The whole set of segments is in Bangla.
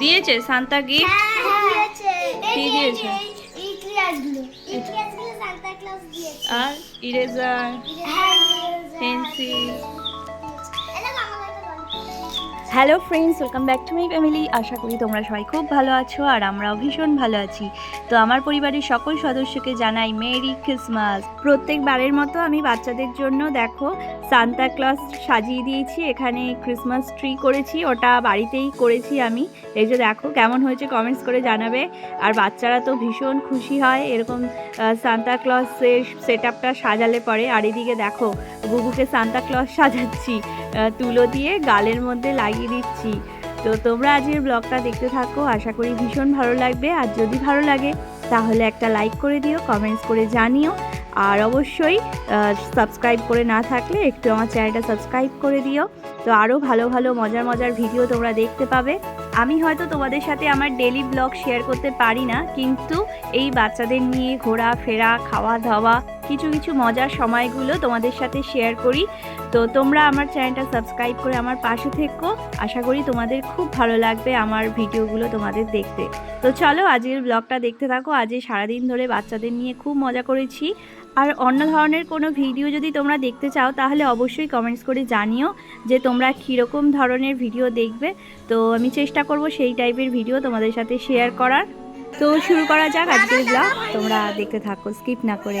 দিয়েছে সান্তা গিফট? কি দিয়েছে? এই ক্লাসগুলো সান্তা ক্লজ দিয়েছে। আর ইরেজার হ্যাঁ pencil. Hello friends welcome back to my family. আশা করি তোমরা সবাই খুব ভালো আছো আর আমরাও ভীষণ ভালো আছি। তো আমার পরিবারের সকল সদস্যকে জানাই মেরি ক্রিসমাস। প্রত্যেকবারের মতো আমি বাচ্চাদের জন্য দেখো সান্তা ক্লজ সাজিয়ে দিয়েছি, এখানে ক্রিসমাস ট্রি করেছি, ওটা বাড়িতেই করেছি আমি। এই যে দেখো কেমন হয়েছে কমেন্টস করে জানাবে। আর বাচ্চারা তো ভীষণ খুশি হয়, এরকম সান্তা ক্লজের সেট আপটা সাজালে পরে। আর এদিকে দেখো গুগুকে সান্তা ক্লজ সাজাচ্ছি তুলো দিয়ে গালের মধ্যে লাগিয়ে দিচ্ছি। তো তোমরা আজকের ব্লগটা দেখতে থাকো। আশা করি ভীষণ ভালো লাগবে। আর যদি ভালো লাগে, তাহলে একটা লাইক করে দিও কমেন্টস করে জানিও। আর অবশ্যই সাবস্ক্রাইব করে না থাকলে একটু আমার চ্যানেলটা সাবস্ক্রাইব করে দিও। তো আরও ভালো ভালো, মজার মজার ভিডিও তোমরা দেখতে পাবে। আমি হয়তো তোমাদের সাথে আমার ডেলি ব্লগ শেয়ার করতে পারি না, কিন্তু এই বাচ্চাদের নিয়ে ঘোরা ফেরা খাওয়া দাওয়া কিছু কিছু মজার সময়গুলো তোমাদের সাথে শেয়ার করি। তো তোমরা আমার চ্যানেলটা সাবস্ক্রাইব করে আমার পাশে থেকো। আশা করি তোমাদের খুব ভালো লাগবে আমার ভিডিওগুলো তোমাদের দেখতে। তো চলো আজকের ব্লগটা দেখতে থাকো। আজ সারাদিন ধরে বাচ্চাদের নিয়ে খুব মজা করেছি। আর অন্য ধরনের কোনো ভিডিও যদি তোমরা দেখতে চাও, তাহলে অবশ্যই কমেন্টস করে জানিও যে তোমরা কীরকম ধরনের ভিডিও দেখবে। তো আমি চেষ্টা করব সেই টাইপের ভিডিও তোমাদের সাথে শেয়ার করার। তো শুরু করা যাক আজকের ব্লগ তোমরা দেখতে থাকো স্কিপ না করে।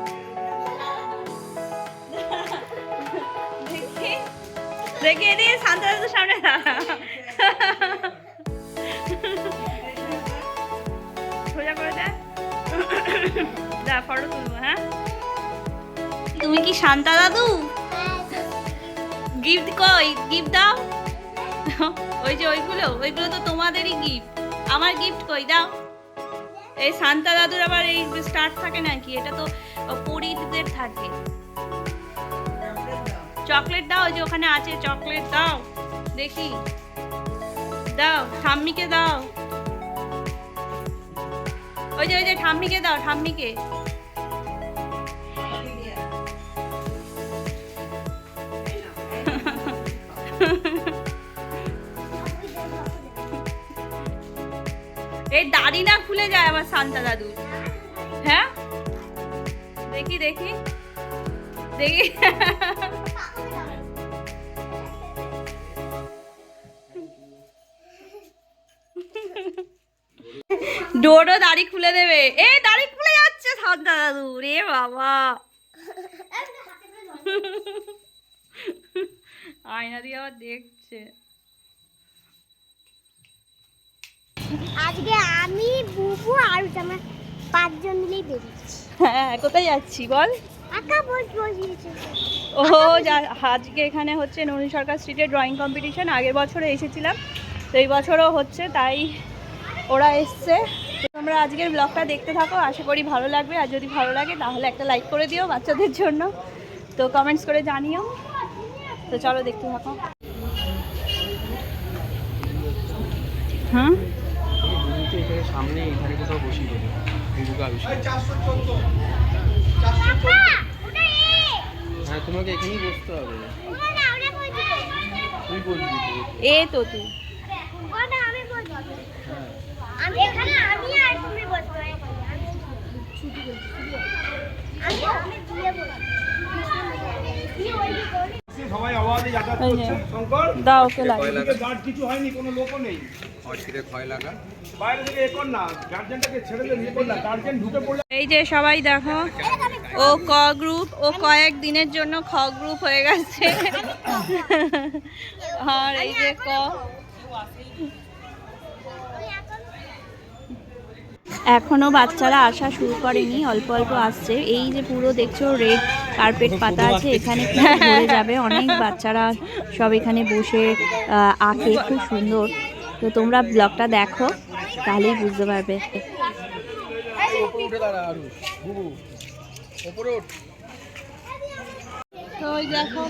দেখে দিয়ে শান্ত সামনে। সোজা করে দে। দা, ফটো তুলবো হ্যাঁ? তুমি কি শান্তা দাদু? গিফট কই? গিফট দাও? ওই যে ওইগুলো ওইগুলো তো তোমাদেরই গিফট আমার গিফট কই? দাও। এই শান্তা দাদুর আবার এই স্টার্ট থাকে নাকি? এটা তো পরিদের থাকে। চকলেট দাও যে ওখানে আছে, চকলেট দাও। দেখি। দাও, ঠাম্মিকে দাও। ওই যে ওই যে, ঠাম্মিকে দাও, ঠাম্মিকে। এই দাড়ি না খুলে যায় আমার শান্তা দাদু। হ্যাঁ? দেখি দেখি। দেখি ডোরও দাড়ি খুলে দেবে। এ দাড়ি খুলে যাচ্ছে শান্তা দাদু। রে বাবা। আয়না দিয়ে আবার দেখছে। আজকে আমি বুবু আর আমার পাঁচজন মিলেই বেরিয়েছি। হ্যাঁ কোথায় যাচ্ছি বল? ও যা আজকে এখানে হচ্ছে ননী সরকার স্ট্রিটে ড্রয়িং কম্পিটিশন আগের বছরে এসেছিলাম তো এই বছরও হচ্ছে তাই ওরা এসছে। তোমরা আজকের ব্লগটা দেখতে থাকো আশা করি ভালো লাগবে আর যদি ভালো লাগে তাহলে একটা লাইক করে দিও বাচ্চাদের জন্য। তো কমেন্টস করে জানিও। তো চলো দেখতে থাকো। হ্যাঁ? সামনে এখানে কোথাও বসিয়ে দেবে হ্যাঁ তোমাকে এখানেই বসতে হবে। তুই বলবি তো। এ তো তুই। আমি এখানে আমি আর তুমি বসবো আমি আমি দিয়ে বলব। দাও ওকে কিছু হয়নি কোনো লোকও নেই। এই যে সবাই দেখো ও ক গ্রুপ ও কয়েক দিনের জন্য খ গ্রুপ হয়ে গেছে। আর এই যে ক এখনও বাচ্চারা আসা শুরু করেনি, অল্প অল্প আসছে। এই যে পুরো দেখছ রেড কার্পেট পাতা আছে, এখানে ঘুরে যাবে। অনেক বাচ্চারা সব এখানে বসে আঁকে, খুব সুন্দর। তো তোমরা ব্লগটা দেখো, তাহলেই বুঝতে পারবে। ওপরে উঠে দাঁড়া আরু বুবু ওপরে ওঠ তো ওই দেখো,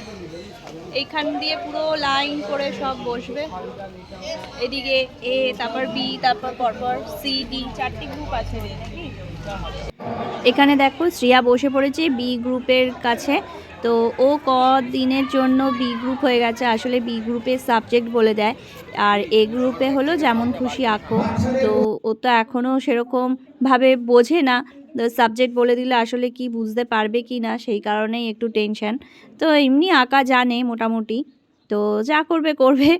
এইখান দিয়ে পুরো লাইন করে সব বসবে। এদিকে এ, তারপর বি, তারপর পরপর সি, ডি, চারটি গ্রুপ আছে এখানে দেখো, শ্রিয়া বসে পড়েছে বি গ্রুপের কাছে। তো ও ক দিনের জন্য বি গ্রুপ হয়ে গেছে, আসলে বি গ্রুপের সাবজেক্ট বলে দেয়। আর এ গ্রুপে হলো, যেমন খুশি আঁকো। তো ও তো এখনও সেরকমভাবে বোঝে না। সাবজেক্ট বলে দিলে আসলে কি বুঝতে পারবে কি না সেই কারণেই একটু টেনশন তো এমনি আঁকা জানে মোটামুটি। তো যা করবে করবে।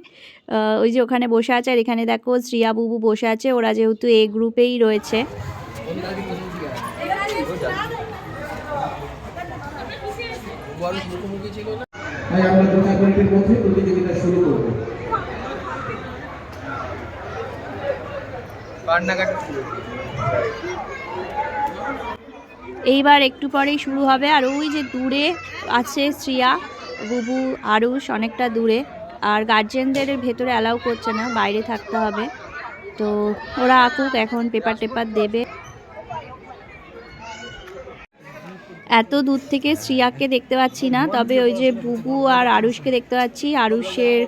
ওই যে ওখানে বসে আছে আর এখানে দেখো শ্রিয়া বুবু বসে আছে ওরা যেহেতু এ গ্রুপেই রয়েছে। বল মুখোমুখি ছিল না তাই আমরা দু মিনিটের মধ্যে প্রতিযোগিতা শুরু করব। কান্নাকাটি শুরু এইবার একটু পরেই শুরু হবে। আর ওই যে দূরে আছে শ্রিয়া, বুবু, আরুষ অনেকটা দূরে। আর গার্জেনদের ভেতরে অ্যালাউ করছে না, বাইরে থাকতে হবে। তো ওরা আঁকুক, এখন পেপার টেপার দেবে। এত দূর থেকে শ্রিয়াকে দেখতে পাচ্ছি না, তবে ওই যে বুবু আর আরুষকে দেখতে পাচ্ছি। আরুষের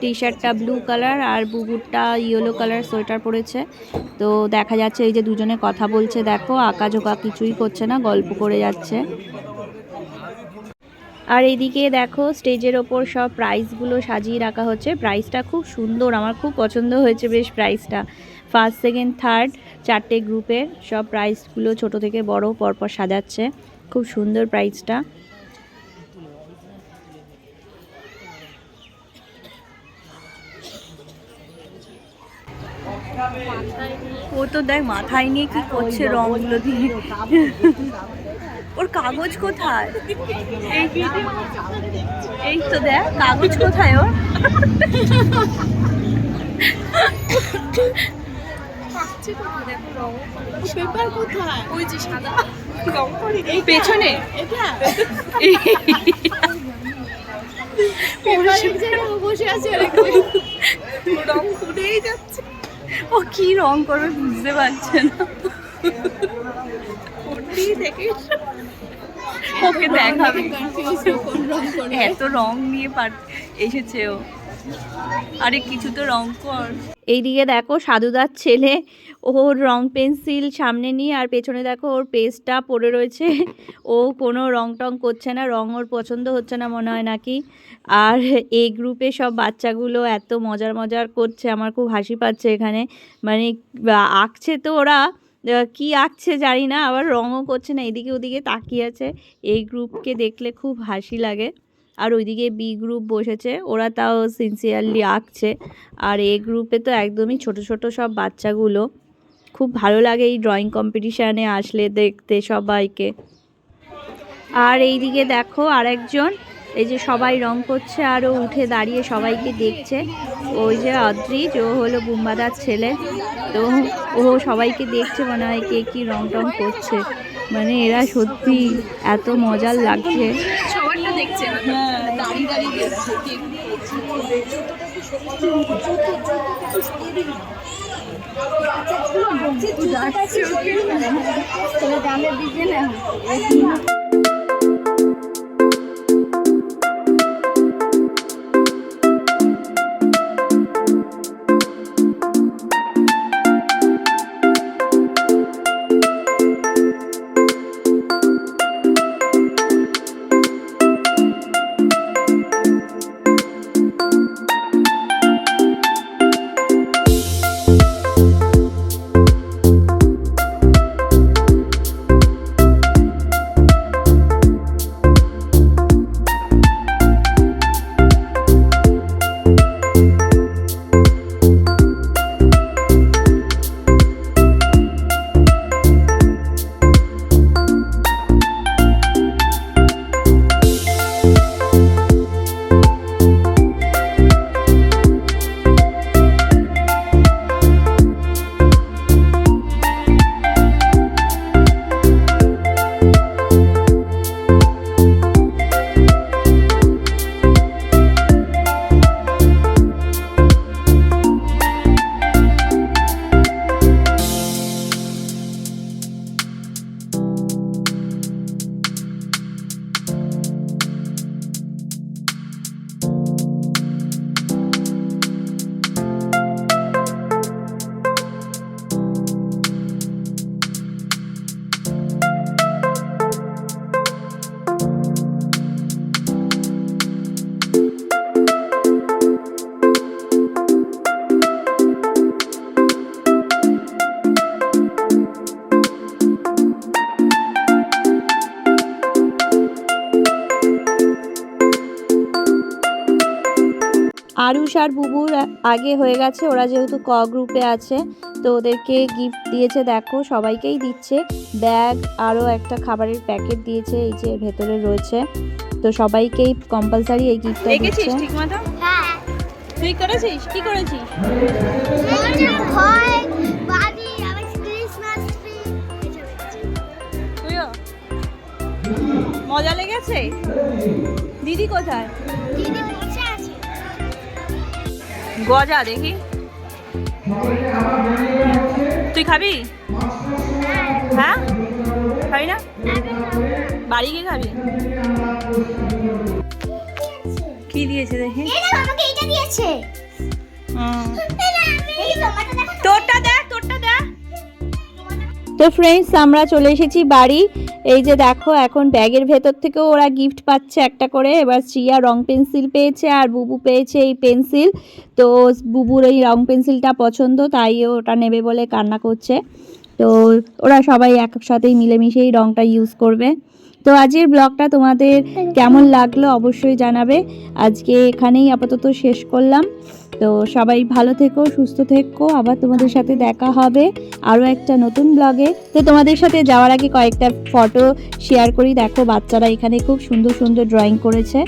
টি শার্টটা ব্লু কালার আর বুবুরটা ইয়েলো কালার সোয়েটার পরেছে। তো দেখা যাচ্ছে এই যে দুজনে কথা বলছে, দেখো আঁকা ঝোঁকা কিছুই করছে না, গল্প করে যাচ্ছে। আর এদিকে দেখো, স্টেজের ওপর সব প্রাইজগুলো সাজিয়ে রাখা হচ্ছে। প্রাইজটা খুব সুন্দর, আমার খুব পছন্দ হয়েছে বেশ প্রাইজটা ফার্স্ট সেকেন্ড থার্ড চারটে গ্রুপের সব প্রাইজগুলো ছোট থেকে বড় পরপর সাজাচ্ছে। খুব সুন্দর প্রাইজটা ও তো দেখ, মাথায় নিয়ে কি করছে রংগুলো দিয়ে। ওর কাগজ কোথায়? এই তো দেখ, কাগজ কোথায় ওর? পেপার কোথায়? ওই যে সাদা রং করে এই পেছনে। এটা বসে আছে। রং যাচ্ছে। ও কি রং করবে বুঝতে পারছে না। ওকে দেখাবে। রং এত রং নিয়ে পার এসেছে ও। আরে, কিছু তো রং কর। এইদিকে দেখো সাধুদার ছেলে, ওর রং পেন্সিল সামনে নিয়ে আর পেছনে দেখো ওর পেজটা পড়ে রয়েছে। ও কোনো রং টং করছে না, রং ওর পছন্দ হচ্ছে না মনে হয় নাকি। আর এই গ্রুপে সব বাচ্চাগুলো এত মজার মজার করছে, আমার খুব হাসি পাচ্ছে এখানে। মানে আঁকছে তো ওরা কি আঁকছে জানি না, আবার রঙও করছে না, এদিকে ওদিকে তাকিয়ে আছে। এই গ্রুপকে দেখলে খুব হাসি লাগে। আর ওইদিকে বি গ্রুপ বসেছে। ওরা তাও সিনসিয়ারলি আঁকছে। আর এ গ্রুপে তো একদমই ছোট ছোট সব বাচ্চাগুলো। খুব ভালো লাগে এই ড্রয়িং কম্পিটিশানে আসলে দেখতে সবাইকে। আর এইদিকে দেখো আরেকজন, এই যে সবাই রং করছে আর ও উঠে দাঁড়িয়ে সবাইকে দেখছে। ওই যে অদ্রিজ, ও হলো বুম্বাদার ছেলে। তো ও সবাইকে দেখছে মনে হয় কে কী রং টং করছে। মানে এরা সত্যি এত মজার লাগছে। দেখছে দাঁড়িয়ে দাঁড়িয়ে দেখছে কে গানের দিকে না আরুষ আর বুবুর আগে হয়ে গেছে। ওরা যেহেতু ক গ্রুপে আছে তো ওদেরকে গিফট দিয়েছে দেখো সবাইকেই দিচ্ছে। ব্যাগ আরও একটা খাবারের প্যাকেট দিয়েছে এই যে ভেতরে রয়েছে। তো সবাইকেই কম্পালসারি এই গিফটটা দেখেছিস দিচ্ছে। হ্যাঁ। তুই করেছিস? কি করেছিস? মজা বাড়ি আবার ক্রিসমাস ট্রি এসব আছে। তুইও? মজা লেগেছে? দিদি কোথায়? দিদি গজা দেখি। তুই খাবি? হ্যাঁ? খাবি না? বাড়ি গিয়ে খাবি? কি দিয়েছে দেখি? তোরটা দেখো। তো ফ্রেন্ডস আমরা চলে এসেছি বাড়ি। এই যে দেখো, এখন ব্যাগের ভেতর থেকেও ওরা গিফট পাচ্ছে একটা করে। এবার শ্রিয়া রং পেন্সিল পেয়েছে আর বুবু পেয়েছে এই পেন্সিল তো বুবুর এই রং পেন্সিলটা পছন্দ, তাই ওটা নেবে বলে কান্না করছে। তো ওরা সবাই একসাথেই মিলেমিশেই রংটা ইউজ করবে। তো আজকের ব্লগটা তোমাদের কেমন লাগল অবশ্যই জানাবে। আজকে এখানেই আপাতত শেষ করলাম। তো সবাই ভালো থেকো, সুস্থ থেকো। আবার তোমাদের সাথে দেখা হবে আরও একটা নতুন ব্লগে। তো তোমাদের সাথে যাওয়ার আগে কয়েকটা ফটো শেয়ার করি। দেখো, বাচ্চারা এখানে খুব সুন্দর সুন্দর ড্রয়িং করেছে।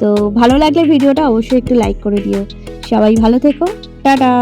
তো ভালো লাগলে ভিডিওটা অবশ্যই একটু লাইক করে দিও। সবাই ভালো থেকো। টাটা!